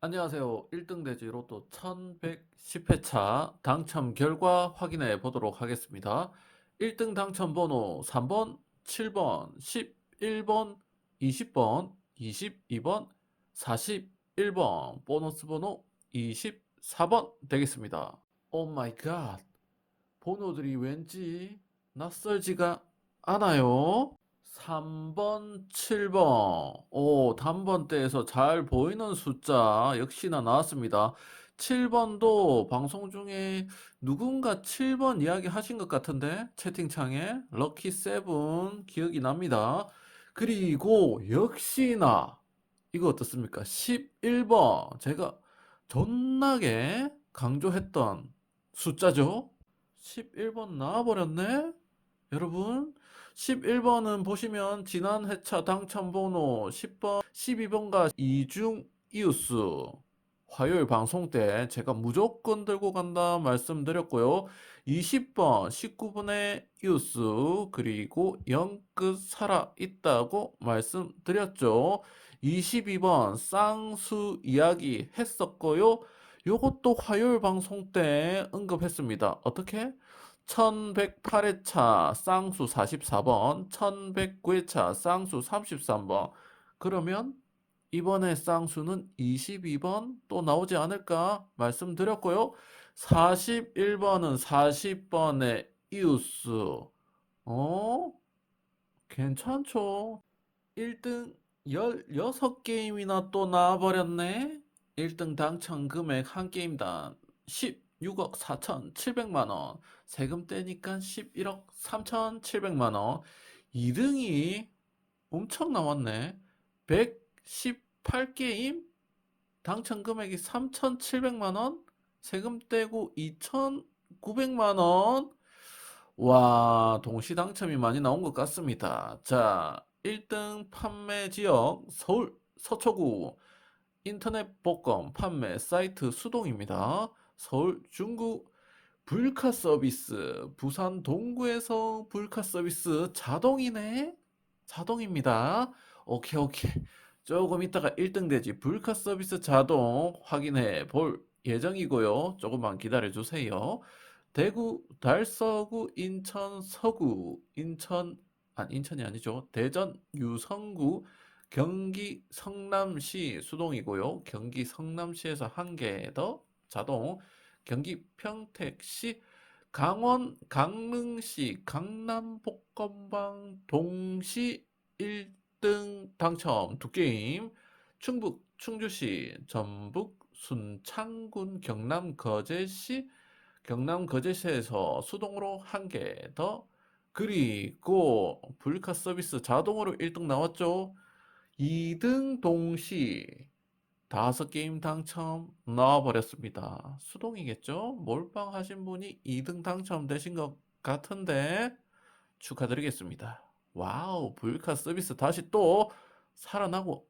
안녕하세요. 1등 돼지 로또 1110회차 당첨 결과 확인해 보도록 하겠습니다. 1등 당첨 번호 3번, 7번, 11번, 20번, 22번, 41번, 보너스 번호 24번 되겠습니다. 오 마이 갓. 번호들이 왠지 낯설지가 않아요. 3번, 7번. 오, 단번대에서 잘 보이는 숫자 역시나 나왔습니다. 7번도 방송 중에 누군가 7번 이야기 하신 것 같은데 채팅창에 럭키 세븐 기억이 납니다. 그리고 역시나 이거 어떻습니까? 11번 제가 존나게 강조했던 숫자죠. 11번 나와버렸네? 여러분 11번은 보시면 지난 회차 당첨 번호 10번, 12번과 이중 이웃스 화요일 방송 때 제가 무조건 들고 간다 말씀드렸고요. 20번 19분의 이웃스 그리고 영끝 살아 있다고 말씀드렸죠. 22번 쌍수 이야기 했었고요. 요것도 화요일 방송 때 언급했습니다. 어떻게? 1108회차 쌍수 44번, 1109회차 쌍수 33번. 그러면 이번에 쌍수는 22번 또 나오지 않을까 말씀드렸고요. 41번은 40번의 이웃수. 어? 괜찮죠? 1등 16게임이나 또 나와버렸네? 1등 당첨 금액 한 게임당 16억 4,700만 원. 세금 떼니까 11억 3,700만 원. 2등이 엄청 나왔네. 118게임 당첨 금액이 3,700만 원. 세금 떼고 2,900만 원. 와, 동시 당첨이 많이 나온 것 같습니다. 자, 1등 판매 지역 서울 서초구 인터넷 복권 판매 사이트 수동입니다. 서울 중구 불카 서비스 부산 동구에서 불카 서비스 자동이네. 자동입니다. 오케이 오케이. 조금 있다가 1등 되지 불카 서비스 자동 확인해 볼 예정이고요. 조금만 기다려 주세요. 대구 달서구 인천 서구 인천 아 인천이 아니죠. 대전 유성구 경기 성남시 수동이고요. 경기 성남시에서 한 개 더 자동 경기 평택시 강원 강릉시 강남복권방 동시 1등 당첨 두 게임 충북 충주시 전북 순창군 경남 거제시 경남 거제시에서 수동으로 한 개 더 그리고 불카 서비스 자동으로 1등 나왔죠. 2등 동시 다섯 게임 당첨 나와버렸습니다. 수동이겠죠? 몰빵 하신 분이 2등 당첨되신 것 같은데 축하드리겠습니다. 와우, 불카 서비스 다시 또 살아나고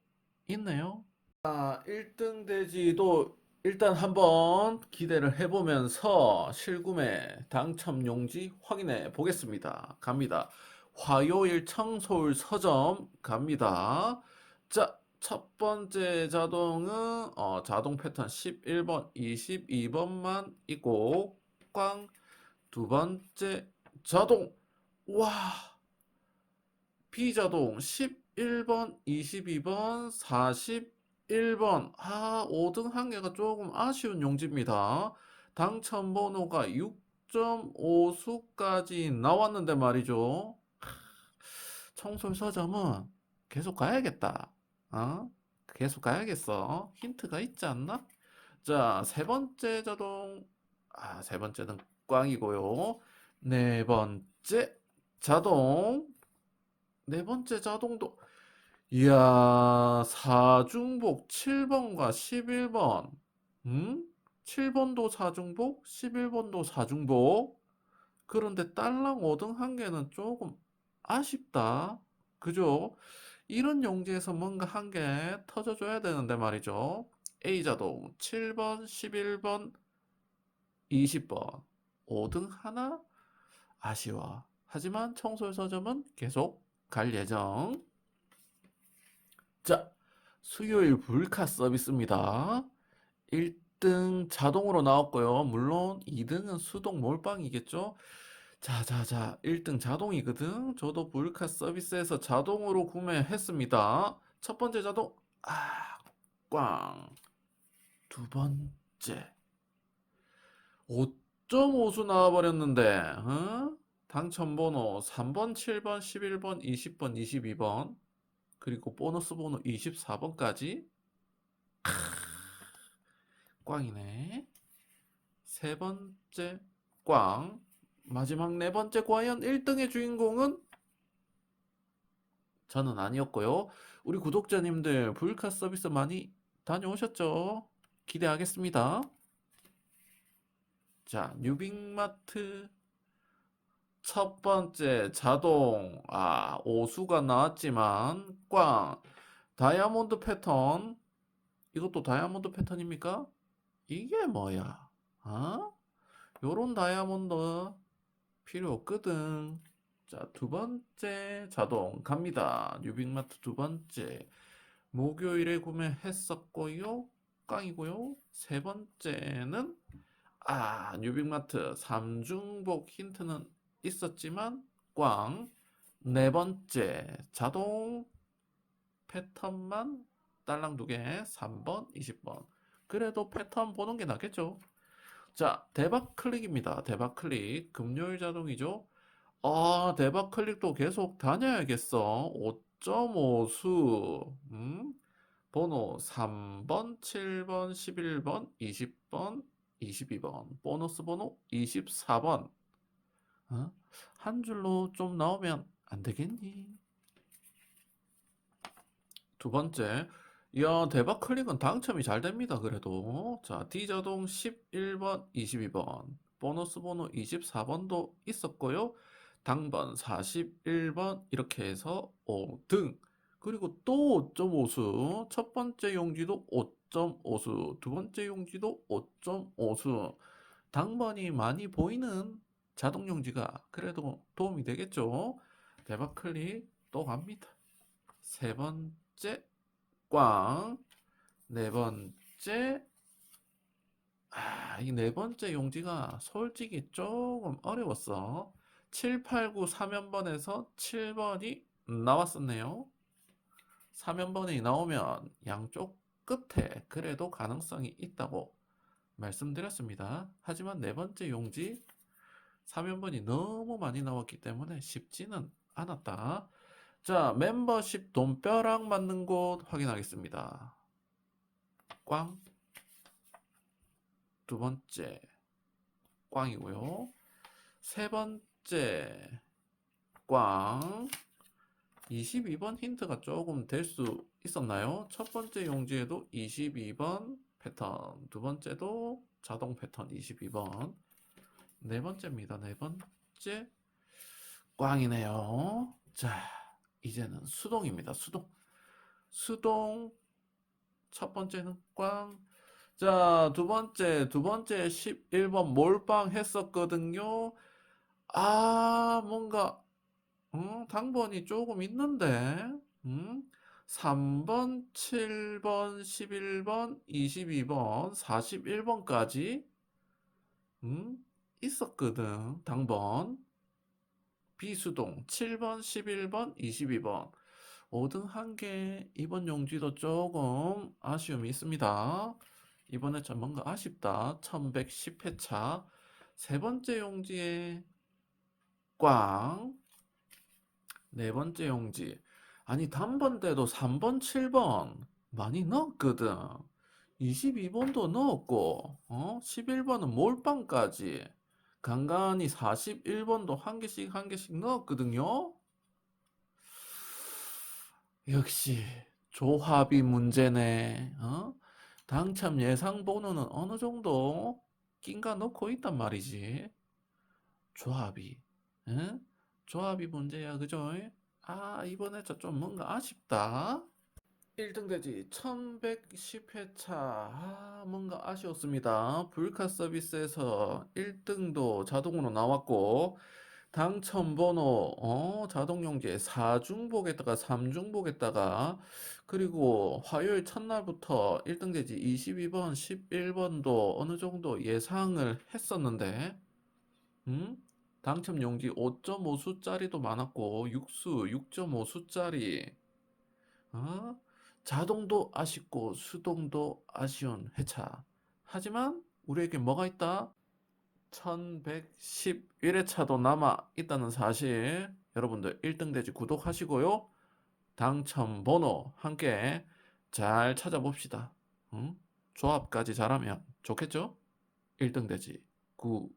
있네요. 자, 1등 돼지도 일단 한번 기대를 해보면서 실구매 당첨 용지 확인해 보겠습니다. 갑니다. 화요일 청소울 서점 갑니다. 자, 첫 번째 자동은 어, 자동 패턴 11번, 22번만 있고 꽝. 두 번째 자동 와 비자동 11번, 22번, 41번 아 5등 한 개가 조금 아쉬운 용지입니다. 당첨 번호가 6.5수까지 나왔는데 말이죠. 청솔 서점은 계속 가야겠다. 어? 계속 가야겠어. 힌트가 있지 않나? 자, 세 번째 자동. 아, 세 번째는 꽝이고요. 네 번째 자동. 네 번째 자동도. 이야, 사중복 7번과 11번. 음? 7번도 사중복, 11번도 사중복. 그런데 딸랑 5등 한 개는 조금 아쉽다. 그죠? 이런 용지에서 뭔가 한 개 터져줘야 되는데 말이죠. A자동 7번, 11번, 20번 5등 하나 아쉬워. 하지만 청솔 서점은 계속 갈 예정. 자, 수요일 불카 서비스입니다. 1등 자동으로 나왔고요. 물론 2등은 수동 몰빵이겠죠. 자, 자, 자. 1등 자동이거든. 저도 불카 서비스에서 자동으로 구매했습니다. 첫 번째 자동. 아, 꽝. 두 번째. 5.5수 나와버렸는데, 어? 당첨번호 3번, 7번, 11번, 20번, 22번, 그리고 보너스 번호 24번까지. 꽝이네. 세 번째 꽝. 마지막 네 번째 과연 1등의 주인공은 저는 아니었고요. 우리 구독자님들 불카 서비스 많이 다녀오셨죠? 기대하겠습니다. 자, 뉴빅마트 첫 번째 자동 아, 오수가 나왔지만 꽝. 다이아몬드 패턴 이것도 다이아몬드 패턴입니까? 이게 뭐야? 어? 요런 다이아몬드 필요 없거든. 자, 두 번째 자동 갑니다. 뉴빅마트 두 번째. 목요일에 구매했었고요. 꽝이고요. 세 번째는 아, 뉴빅마트 3중복 힌트는 있었지만 꽝. 네 번째 자동 패턴만 딸랑 두 개. 3번, 20번. 그래도 패턴 보는 게 낫겠죠. 자, 대박 클릭입니다. 대박 클릭. 금요일 자동이죠. 아, 대박 클릭도 계속 다녀야겠어. 5.5수. 음? 번호 3번, 7번, 11번, 20번, 22번. 보너스 번호 24번. 어? 한 줄로 좀 나오면 안 되겠니? 두 번째. 야, 대박 클릭은 당첨이 잘 됩니다. 그래도. 자, D자동 11번, 22번. 보너스 번호 24번도 있었고요. 당번 41번 이렇게 해서 5등. 그리고 또 5.5수. 첫 번째 용지도 5.5수. 두 번째 용지도 5.5수. 당번이 많이 보이는 자동 용지가 그래도 도움이 되겠죠. 대박 클릭 또 갑니다. 세 번째 꽝. 네 번째. 아, 이 네 번째 용지가 솔직히 조금 어려웠어. 7, 8, 9, 3연번에서 7번이 나왔었네요. 3연번이 나오면 양쪽 끝에 그래도 가능성이 있다고 말씀드렸습니다. 하지만 네 번째 용지 3연번이 너무 많이 나왔기 때문에 쉽지는 않았다. 자, 멤버십 돈벼락 맞는 곳 확인하겠습니다. 꽝. 두 번째. 꽝이고요. 세 번째. 꽝. 22번 힌트가 조금 될 수 있었나요? 첫 번째 용지에도 22번 패턴. 두 번째도 자동 패턴 22번. 네 번째입니다. 네 번째. 꽝이네요. 자. 이제는 수동입니다. 수동. 수동. 첫 번째는 꽝. 자, 두 번째, 두 번째 11번 몰빵 했었거든요. 아, 뭔가, 음, 당번이 조금 있는데, 음, 3번, 7번, 11번, 22번, 41번까지, 음, 있었거든, 당번. 비수동 7번, 11번, 22번 5등 1개 이번 용지도 조금 아쉬움이 있습니다. 이번에 좀 뭔가 아쉽다. 1110회차 세 번째 용지에 꽝. 네 번째 용지. 아니 단번 때도 3번, 7번 많이 넣었거든. 22번도 넣었고 어? 11번은 몰빵까지 간간히 41번도 한 개씩 한 개씩 넣었거든요. 역시 조합이 문제네. 어? 당첨 예상 번호는 어느 정도 낀가 넣고 있단 말이지. 조합이. 응? 조합이 문제야, 그죠? 아, 이번에 저 좀 뭔가 아쉽다. 1등 되지 1110회차 아, 뭔가 아쉬웠습니다. 불카 서비스에서 1등도 자동으로 나왔고 당첨 번호 어 자동용지에 4중복에다가 3중복에다가 그리고 화요일 첫날부터 1등 돼지 22번, 11번도 어느 정도 예상을 했었는데 음? 당첨 용지 5.5 숫짜리도 많았고 육수 6.5 숫짜리 어? 자동도 아쉽고 수동도 아쉬운 회차 하지만 우리에게 뭐가 있다? 1111회차도 남아 있다는 사실 여러분들 1등 돼지 구독하시고요. 당첨 번호 함께 잘 찾아봅시다. 응? 조합까지 잘하면 좋겠죠? 1등 돼지 구독